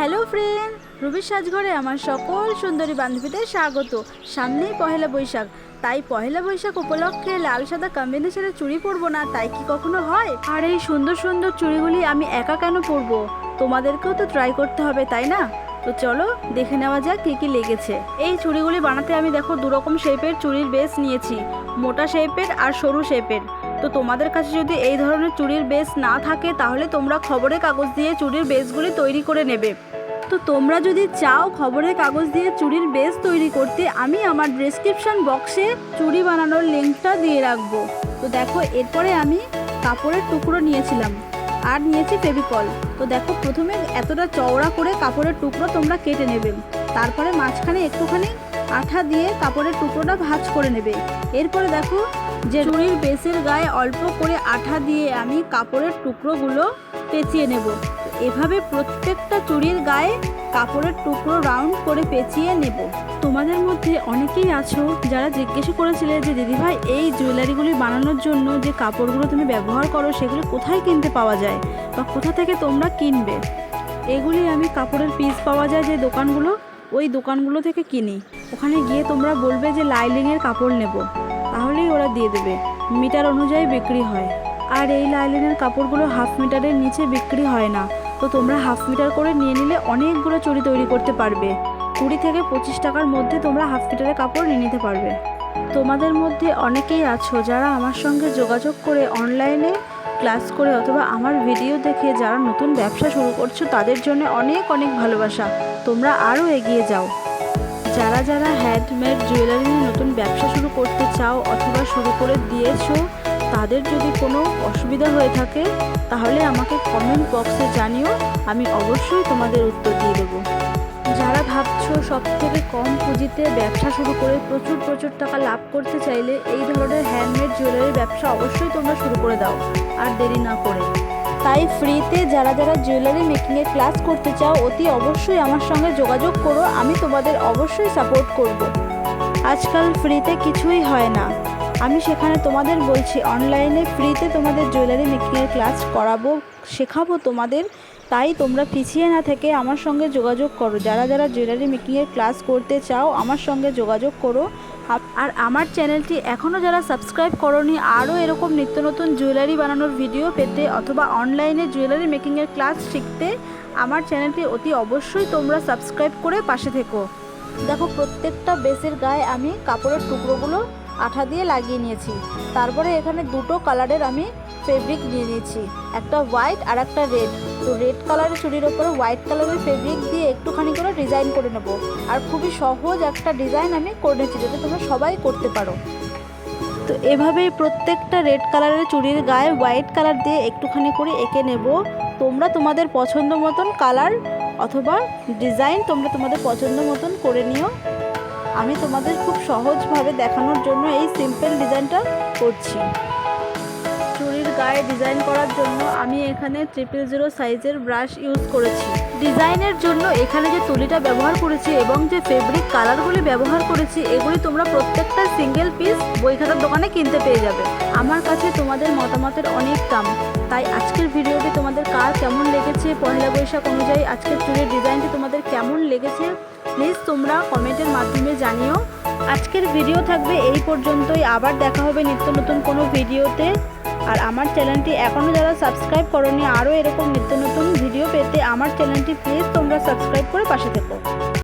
Hello friend, রুবির সাজঘরে আমার সকল সুন্দরী বান্ধবীদের স্বাগত। সামনেই পহেলা বৈশাখ, তাই পহেলা বৈশাখ উপলক্ষে লাল সাদা কম্বিনেশনের চুড়ি পরবো না, তাই কি কখনো হয়? আর এই সুন্দর সুন্দর চুড়িগুলি আমি একা কেন পরবো? তোমাদেরকেও তো ট্রাই করতে হবে, তাই না? তো চলো, দেখে নেওয়া যাক কী কী লেগেছে। এই চুড়িগুলি বানাতে আমি দেখো দুরকম শেপের চুড়ির বেস নিয়েছি, মোটা শেপের আর সরু শেপের তো তোমাদের কাছে যদি এই ধরনের চুড়ির বেস না থাকে, তাহলে তোমরা খবরের কাগজ দিয়ে চুড়ির বেসগুলি তৈরি করে নেবে। তো তোমরা যদি চাও খবরের কাগজ দিয়ে চুড়ির বেস তৈরি করতে, আমি আমার ডেসক্রিপশন বক্সে চুড়ি বানানোর লিঙ্কটা দিয়ে রাখব। তো দেখো, এরপরে আমি কাপড়ের টুকরো নিয়েছিলাম আর নিয়েছি ফেভিকল তো দেখো, প্রথমে এতটা চওড়া করে কাপড়ের টুকরো তোমরা কেটে নেবে। তারপরে মাঝখানে একটুখানি আঠা দিয়ে কাপড়ের টুকরোটা ভাজ করে নেবে। এরপরে দেখো যে চুড়ির বেসের গায়ে অল্প করে আঠা দিয়ে আমি কাপড়ের টুকরোগুলো পেঁচিয়ে নেব। এভাবে প্রত্যেকটা চুড়ির গায়ে কাপড়ের টুকরো রাউন্ড করে পেঁচিয়ে নেব। তোমাদের মধ্যে অনেকেই আছো যারা জিজ্ঞেস করেছিলে যে, দিদিভাই, এই জুয়েলারিগুলি বানানোর জন্য যে কাপড়গুলো তুমি ব্যবহার করো, সেগুলো কোথায় কিনতে পাওয়া যায়? বা কোথা থেকে তোমরা কিনবে? এগুলি আমি কাপড়ের পিস পাওয়া যায় যে দোকানগুলো, ওই দোকানগুলো থেকে কিনি। ওখানে গিয়ে তোমরা বলবে যে, লাইলিংয়ের কাপড় নেব। তাহলেই ওরা দিয়ে দেবে। মিটার অনুযায়ী বিক্রি হয়। আর এই লাইলিনের কাপড়গুলো হাফ মিটারের নিচে বিক্রি হয় না। তো তোমরা হাফ মিটার করে নিয়ে নিলে অনেকগুলো চুড়ি তৈরি করতে পারবে। কুড়ি থেকে পঁচিশ টাকার মধ্যে তোমরা হাফ মিটারের কাপড় নিয়ে নিতে পারবে। তোমাদের মধ্যে অনেকেই আছো যারা আমার সঙ্গে যোগাযোগ করে অনলাইনে ক্লাস করে অথবা আমার ভিডিও দেখে যারা নতুন ব্যবসা শুরু করছ, তাদের জন্য অনেক অনেক ভালোবাসা। তোমরা আরও এগিয়ে যাও। যারা যারা হ্যান্ডমেড জুয়েলারি নিয়ে নতুন ব্যবসা শুরু করতে চাও অথবা শুরু করে দিয়েছ, তাদের যদি কোনো অসুবিধা হয়ে থাকে, তাহলে আমাকে কমেন্ট বক্সে জানিও, আমি অবশ্যই তোমাদের উত্তর দিয়ে দেবো। যারা ভাবছ সব থেকে কম পুঁজিতে ব্যবসা শুরু করে প্রচুর প্রচুর টাকা লাভ করতে চাইলে এই ধরনের হ্যান্ডমেড জুয়েলারির ব্যবসা অবশ্যই তোমরা শুরু করে দাও, আর দেরি না করে। তাই ফ্রিতে যারা যারা জুয়েলারি মেকিংয়ের ক্লাস করতে চাও, অতি অবশ্যই আমার সঙ্গে যোগাযোগ করো। আমি তোমাদের অবশ্যই সাপোর্ট করব। আজকাল ফ্রিতে কিছুই হয় না। আমি সেখানে তোমাদের বলছি অনলাইনে ফ্রিতে তোমাদের জুয়েলারি মেকিংয়ের ক্লাস করাবো, শেখাবো তোমাদের। তাই তোমরা পিছিয়ে না থেকে আমার সঙ্গে যোগাযোগ করো। যারা যারা জুয়েলারি মেকিংয়ের ক্লাস করতে চাও, আমার সঙ্গে যোগাযোগ করো। আর আমার চ্যানেলটি এখনও যারা সাবস্ক্রাইব করনি, আরও এরকম নিত্য নতুন জুয়েলারি বানানোর ভিডিও পেতে অথবা অনলাইনে জুয়েলারি মেকিংয়ের ক্লাস শিখতে, আমার চ্যানেলটি অতি অবশ্যই তোমরা সাবস্ক্রাইব করে পাশে থেকো। দেখো, প্রত্যেকটা বেসের গায়ে আমি কাপড়ের টুকরোগুলো আঠা দিয়ে লাগিয়ে নিয়েছি। তারপরে এখানে দুটো কালারের আমি ফেব্রিক নিয়ে নিয়েছি একটা হোয়াইট আর একটা রেড তো রেড কালারের চুড়ির ওপরে হোয়াইট কালারের ফেব্রিক দিয়ে একটুখানি করে ডিজাইন করে নেব। আর খুবই সহজ একটা ডিজাইন আমি করে নিয়েছি, যাতে তোমরা সবাই করতে পারো। তো এভাবেই প্রত্যেকটা রেড কালারের চুড়ির গায়ে হোয়াইট কালার দিয়ে একটুখানি করে এঁকে নেব। তোমরা তোমাদের পছন্দ মতন কালার অথবা ডিজাইন তোমরা তোমাদের পছন্দ মতন করে নিও। আমি তোমাদের খুব সহজভাবে দেখানোর জন্য এই সিম্পল ডিজাইনটা করছি। গায়ে ডিজাইন করার জন্য আমি এখানে ট্রিপল জিরো সাইজের ব্রাশ ইউজ করেছি। ডিজাইনের জন্য এখানে যে তুলিটা ব্যবহার করেছি এবং যে ফেব্রিক কালারগুলি ব্যবহার করেছি, এগুলি তোমরা প্রত্যেকটা সিঙ্গেল পিস বই খাতার দোকানে কিনতে পেয়ে যাবে। আমার কাছে তোমাদের মতামতের অনেক দাম। তাই আজকের ভিডিওটি তোমাদের কার কেমন লেগেছে পয়লা বৈশাখ অনুযায়ী আজকের চুড়ির ডিজাইনটি তোমাদের কেমন লেগেছে প্লিজ তোমরা কমেন্টের মাধ্যমে জানিও। আজকের ভিডিও থাকবে এই পর্যন্তই। আবার দেখা হবে নিত্য নতুন কোনো ভিডিওতে। আর আমার চ্যানেলটি এখনও যারা সাবস্ক্রাইব করনি, আরও এরকম নিত্য নতুন ভিডিও পেতে আমার চ্যানেলটি প্লিজ তোমরা সাবস্ক্রাইব করে পাশে থেকো।